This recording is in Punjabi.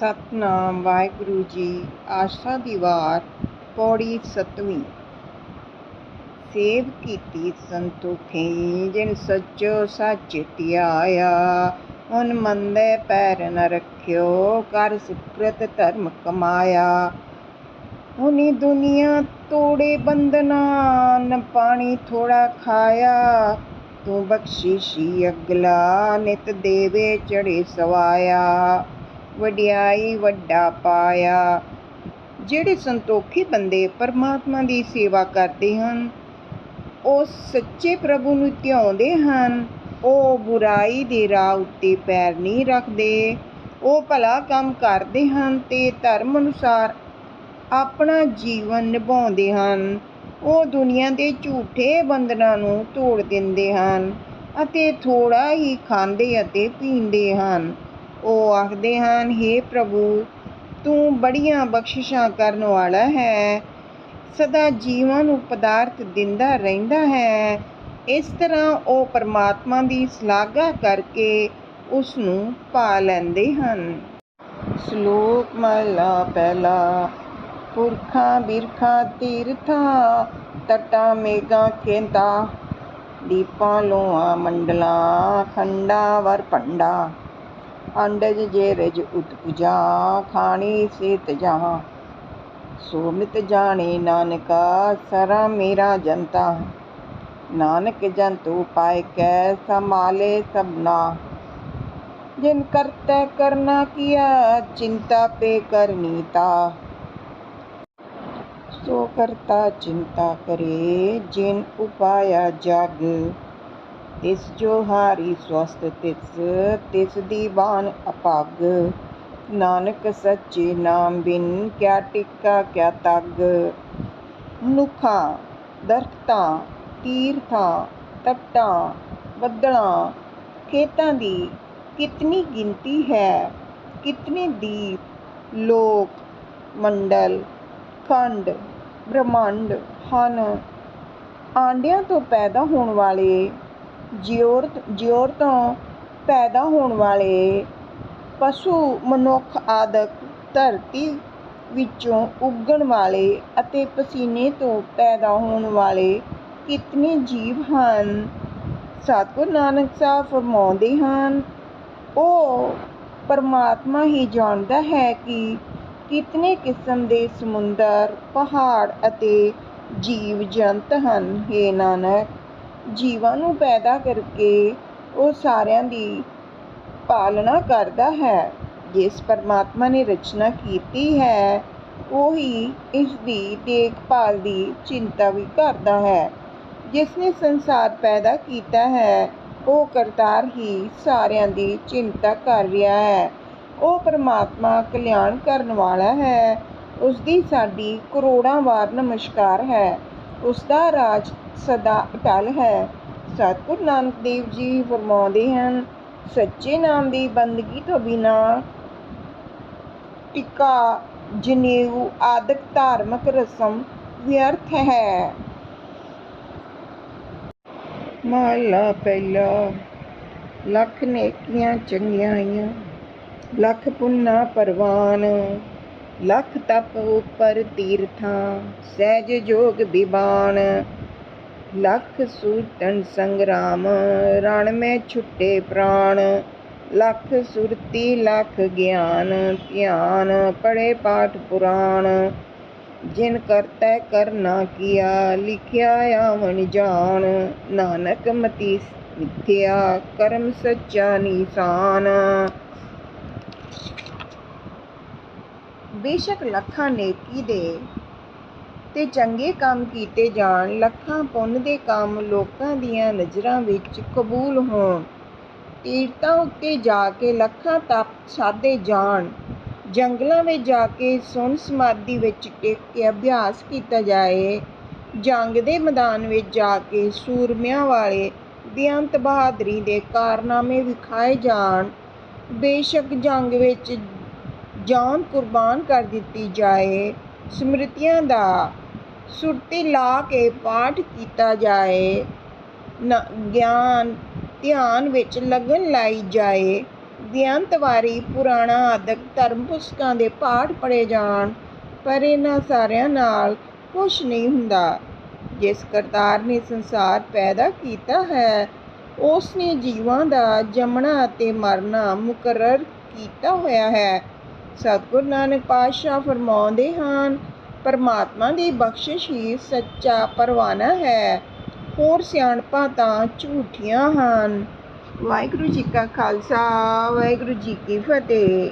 ਸਤਨਾਮ ਵਾਹਿਗੁਰੂ ਜੀ, ਆਸਾ ਦੀ ਵਾਰ, ਪੌੜੀ ਸਤਵੀਂ। ਸੇਵ ਕੀਤੀ ਸੰਤੋਖੀ ਜਿਨ ਸੱਚੋ ਸੱਚ ਧਿਆਇਆ। ਮਨ ਮੰਦੇ ਪੈਰ ਨ ਰੱਖਿਓ, ਕਰ ਸੁਕ੍ਰਤ ਧਰਮ ਕਮਾਇਆ। ਹੁਨੀ ਦੁਨੀਆ ਤੋੜੇ ਬੰਦਨਾ ਨ ਪਾਣੀ ਥੋੜਾ ਖਾਇਆ। ਤੂੰ ਬਖਸ਼ੀਸ਼ੀ ਅਗਲਾ, ਨਿਤ ਦੇਵੇ ਚੜੇ ਸਵਾਇਆ। ਵਡਿਆਈ ਵੱਡਾ ਪਾਇਆ। ਜਿਹੜੇ ਸੰਤੋਖੀ ਬੰਦੇ ਪਰਮਾਤਮਾ ਦੀ ਸੇਵਾ ਕਰਦੇ ਹਨ, ਉਹ ਸੱਚੇ ਪ੍ਰਭੂ ਨੂੰ ਧਿਆਉਂਦੇ ਹਨ, ਉਹ ਬੁਰਾਈ ਦੇ ਰਾਹ ਉੱਤੇ ਪੈਰ ਨਹੀਂ ਰੱਖਦੇ, ਉਹ ਭਲਾ ਕੰਮ ਕਰਦੇ ਹਨ ਤੇ ਧਰਮ ਅਨੁਸਾਰ ਆਪਣਾ ਜੀਵਨ ਨਿਭਾਉਂਦੇ ਹਨ। ਉਹ ਦੁਨੀਆ ਦੇ ਝੂਠੇ ਬੰਧਨਾਂ ਨੂੰ ਤੋੜ ਦਿੰਦੇ ਹਨ ਅਤੇ ਥੋੜਾ ਹੀ ਖਾਂਦੇ ਅਤੇ ਪੀਂਦੇ ਹਨ। ਉਹ ਆਖਦੇ ਹਨ हे ਪ੍ਰਭੂ, ਤੂੰ ਬੜੀਆਂ ਬਖਸ਼ਿਸ਼ਾਂ ਕਰਨ ਵਾਲਾ ਹੈ। ਸਦਾ ਜੀਵਾਂ ਨੂੰ ਪਦਾਰਥ ਦਿੰਦਾ ਰਹਿੰਦਾ ਹੈ। ਇਸ ਤਰ੍ਹਾਂ ਉਹ ਪਰਮਾਤਮਾ ਦੀ ਸ਼ਲਾਘਾ ਕਰਕੇ ਉਸ ਨੂੰ ਪਾ ਲੈਂਦੇ ਹਨ। ਸ਼ਲੋਕ ਮਹਲਾ ਪਹਿਲਾ, ਪੁਰਖਾਂ, ਬਿਰਖਾਂ, ਤੀਰਥਾਂ, ਤਟਾਂ ਮੇਗਾ ਖੇਂਦਾ ਦੀਪਾਂ ਲੋਆਂ ਮੰਡਲਾਂ, ਖੰਡਾ ਵਰ ਭੰਡਾ ਅੰਡਜ ਜੇ ਰਜ ਉਤਪੁਜਾ ਖਾਣੀ ਸੇਤ ਜਹਾਂ ਸੋ ਮਿਤ ਜਾਣੇ ਨਾਨਕਾ, ਸਰਾ ਮੇਰਾ ਜਨਤਾ। ਨਾਨਕ ਜੰਤੂ ਪਾਇ ਕੈ, ਸੰਭਾਲੇ ਸਭਨਾ। ਜਿਨ ਕਰਤੈ ਕਰਨਾ ਕੀਆ, ਚਿੰਤਾ ਪੇ ਕਰਨੀ ਤਾ ਸੋ ਕਰਤਾ ਚਿੰਤਾ ਕਰੇ, ਜਿਨ ਉਪਾਇਆ ਜਗ। ਤਿਸ ਜੋ ਹਾਰੀ ਸਵਸਤ ਤਿਸ ਤਿਸ ਦੀ ਬਾਣ ਅਪਾਗ। ਨਾਨਕ ਸੱਚੇ ਨਾਮ ਬਿਨ ਕਿਆ ਟਿੱਕਾ, ਕਿਆ ਤੱਗ। ਮਨੁੱਖਾਂ, ਦਰਖਤਾਂ, ਤੀਰਥਾਂ, ਤੱਟਾਂ, ਬੱਦਲਾਂ, ਖੇਤਾਂ ਦੀ ਕਿਤਨੀ ਗਿਣਤੀ ਹੈ, ਕਿਤਨੇ ਦੀਪ, ਲੋਕ, ਮੰਡਲ, ਖੰਡ, ਬ੍ਰਹਮੰਡ ਹਨ, ਆਂਡਿਆਂ ਤੋਂ ਪੈਦਾ ਹੋਣ ਵਾਲੇ ਜਿਉਰਤ ਜਿਉਰ ਤੋਂ ਪੈਦਾ ਹੋਣ ਵਾਲੇ ਪਸ਼ੂ ਮਨੁੱਖ ਆਦਿਕ ਧਰਤੀ ਵਿੱਚੋਂ ਉੱਗਣ ਵਾਲੇ ਅਤੇ ਪਸੀਨੇ ਤੋਂ ਪੈਦਾ ਹੋਣ ਵਾਲੇ ਕਿਤਨੇ ਜੀਵ ਹਨ? ਸਤਿਗੁਰੂ ਨਾਨਕ ਸਾਹਿਬ ਫਰਮਾਉਂਦੇ ਹਨ, ਉਹ ਪਰਮਾਤਮਾ ਹੀ ਜਾਣਦਾ ਹੈ ਕਿ ਕਿਤਨੇ ਕਿਸਮ ਦੇ ਸਮੁੰਦਰ, ਪਹਾੜ ਅਤੇ ਜੀਵ ਜੰਤ ਹਨ। हे ਨਾਨਕ ਜੀਵਾਂ ਨੂੰ ਪੈਦਾ ਕਰਕੇ ਉਹ ਸਾਰਿਆਂ ਦੀ ਪਾਲਣਾ ਕਰਦਾ ਹੈ। ਜਿਸ ਪਰਮਾਤਮਾ ਨੇ ਰਚਨਾ ਕੀਤੀ ਹੈ, ਉਹੀ ਇਸ ਦੀ ਦੇਖਭਾਲ ਦੀ ਚਿੰਤਾ ਵੀ ਕਰਦਾ ਹੈ। ਜਿਸ ਨੇ ਸੰਸਾਰ ਪੈਦਾ ਕੀਤਾ ਹੈ, ਉਹ ਕਰਤਾਰ ਹੀ ਸਾਰਿਆਂ ਦੀ ਚਿੰਤਾ ਕਰ ਰਿਹਾ ਹੈ। ਉਹ ਪਰਮਾਤਮਾ ਕਲਿਆਣ ਕਰਨ ਵਾਲਾ ਹੈ। ਉਸ ਦੀ ਸਾਡੀ ਕਰੋੜਾਂ ਵਾਰ ਨਮਸਕਾਰ ਹੈ। ਉਸ ਦਾ ਰਾਜ ਸਦਾ ਅਟਲ ਹੈ। ਸਤਿਗੁਰੂ ਨਾਨਕ ਦੇਵ ਜੀ ਫਰਮਾਉਂਦੇ ਹਨ, ਸੱਚੇ ਨਾਮ ਦੀ ਬੰਦਗੀ ਤੋਂ ਬਿਨਾ ਟਿਕਾ ਜਨੇਊ ਆਦਿਕ ਧਾਰਮਿਕ ਰਸਮ ਵਿਅਰਥ ਹੈ। ਮਹਲਾ ਪਹਿਲਾ, ਲੱਖ ਨੇਕੀਆਂ ਚੰਗਿਆਈਆਂ ਲੱਖ ਪੁੰਨਾ ਪਰਵਾਨ, ਲੱਖ ਤਪ ਉਪਰ ਤੀਰਥਾਂ, ਸਹਿਜ ਜੋਗ ਵਿਬਾਨ ਲੱਖ ਸੂਤਨ ਸੰਗਰਾਮ, ਰਣ ਮੈਂ ਛੁੱਟੇ ਪ੍ਰਾਣ। ਲੱਖ ਸੁਰਤੀ, ਲੱਖ ਗਿਆਨ, ਧਿਆਨ ਪੜੇ ਪਾਠ ਪੁਰਾਣ। ਜਿਨ ਕਰਤੈ ਕਰਨਾ ਕੀਆ, ਲਿਖਿਆ ਆਵਣ ਜਾਣ। ਨਾਨਕ ਮਤੀ ਮਿਥਿਆ, ਕਰਮ ਸੱਚਾ ਨਿਸ਼ਾਨ। ਬੇਸ਼ੱਕ ਲੱਖਾਂ ਨੇਕੀ ਦੇ ਤੇ ਚੰਗੇ ਕੰਮ ਕੀਤੇ ਜਾਣ, ਲੱਖਾਂ ਪੁੰਨ ਦੇ ਕੰਮ ਲੋਕਾਂ ਦੀਆਂ ਨਜ਼ਰਾਂ ਵਿੱਚ ਕਬੂਲ ਹੋਣ। ਤੀਰਥਾਂ ਉੱਤੇ ਜਾ ਕੇ ਲੱਖਾਂ ਤਪ ਸਾਧੇ ਜਾਣ। ਜੰਗਲਾਂ ਵਿੱਚ ਜਾ ਕੇ ਸੁਨ ਸਮਾਧੀ ਵਿੱਚ ਟਿਕ ਕੇ ਅਭਿਆਸ ਕੀਤਾ ਜਾਏ। ਜੰਗ ਦੇ ਮੈਦਾਨ ਵਿੱਚ ਜਾ ਕੇ ਸੂਰਮਿਆਂ ਵਾਲੇ ਬੇਅੰਤ ਬਹਾਦਰੀ ਦੇ ਕਾਰਨਾਮੇ ਵਿਖਾਏ ਜਾਣ। ਬੇਸ਼ੱਕ ਜੰਗ ਵਿੱਚ ਜਾਨ ਕੁਰਬਾਨ ਕਰ ਦਿੱਤੀ ਜਾਏ। ਸਮ੍ਰਿਤੀਆਂ ਦਾ ਸੁਰਤੀ ਲਾ ਕੇ ਪਾਠ ਕੀਤਾ ਜਾਏ ਗਿਆਨ, ਧਿਆਨ ਵਿੱਚ ਲਗਨ ਲਾਈ ਜਾਏ, ਬੇਅੰਤ ਪੁਰਾਣਾ ਆਦਿਕ ਧਰਮ ਪੁਸਤਕਾਂ ਦੇ ਪਾਠ ਪੜ੍ਹੇ ਜਾਣ, ਪਰ ਇਹਨਾਂ ਸਾਰਿਆਂ ਨਾਲ ਕੁਛ ਨਹੀਂ ਹੁੰਦਾ। ਜਿਸ ਕਰਤਾਰ ਨੇ ਸੰਸਾਰ ਪੈਦਾ ਕੀਤਾ ਹੈ, ਉਸ ਨੇ ਜੀਵਾਂ ਦਾ ਜੰਮਣਾ ਅਤੇ ਮਰਨਾ ਮੁਕਰਰ ਕੀਤਾ ਹੋਇਆ ਹੈ। ਸਤਿਗੁਰੂ ਨਾਨਕ ਪਾਤਸ਼ਾਹ ਫਰਮਾਉਂਦੇ ਹਨ ਪਰਮਾਤਮਾ ਦੀ ਬਖਸ਼ਿਸ਼ ਹੀ ਸੱਚਾ ਪਰਵਾਨਾ ਹੈ। ਹੋਰ ਸਿਆਣਪਾਂ ਤਾਂ ਝੂਠੀਆਂ ਹਨ। ਵਾਹਿਗੁਰੂ ਜੀ ਕਾ ਖਾਲਸਾ, ਵਾਹਿਗੁਰੂ ਜੀ ਕੀ ਫਤਿਹ।